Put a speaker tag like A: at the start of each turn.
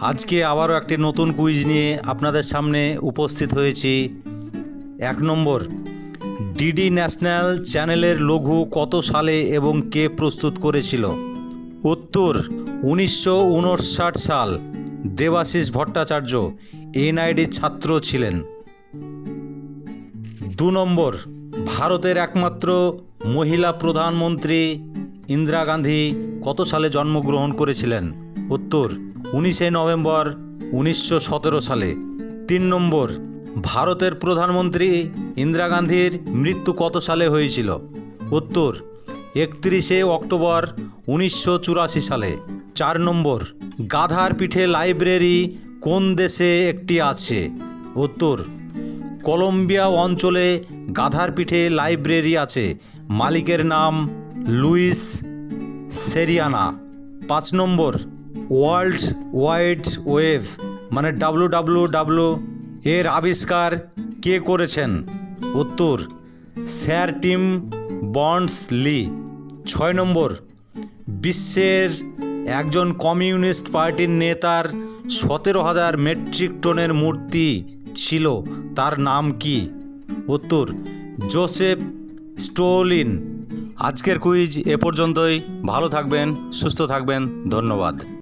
A: আজকে আবারও একটি নতুন কুইজ নিয়ে আপনাদের সামনে উপস্থিত হয়েছি। এক নম্বর ডিডি ন্যাশনাল চ্যানেলের লঘু কত সালে এবং কে প্রস্তুত করেছিল? উত্তর, উনিশশো উনষাট সাল, দেবাশিস ভট্টাচার্য এনআইডির ছাত্র ছিলেন। দু নম্বর, ভারতের একমাত্র মহিলা প্রধানমন্ত্রী ইন্দিরা গান্ধী কত সালে জন্মগ্রহণ করেছিলেন? উত্তর উনিশে নভেম্বর উনিশশো সতেরো সালে। তিন নম্বর, ভারতের প্রধানমন্ত্রী ইন্দিরা গান্ধীর মৃত্যু কত সালে হয়েছিল? উত্তর, একত্রিশে অক্টোবর উনিশশো চুরাশি সালে। চার নম্বর, গাধার পিঠে লাইব্রেরি কোন দেশে একটি আছে? উত্তর, কলম্বিয়া অঞ্চলে গাধার পিঠে লাইব্রেরি আছে। মালিকের নাম লুইস সেরিয়ানা। পাঁচ নম্বর ওয়ার্ল্ড ওয়াইড ওয়েভ মানে ডাব্লু ডাব্লু ডাব্লু এর আবিষ্কার কে করেছেন? উত্তর, স্যার টিম বন্ডস লি ছয় নম্বর, বিশ্বের একজন কমিউনিস্ট পার্টির নেতার সতেরো হাজার মেট্রিক টনের মূর্তি ছিল, তার নাম কি? উত্তর, জোসেফ স্টোলিন। আজকের কুইজ এ পর্যন্তই, ভালো থাকবেন, সুস্থ থাকবেন, ধন্যবাদ।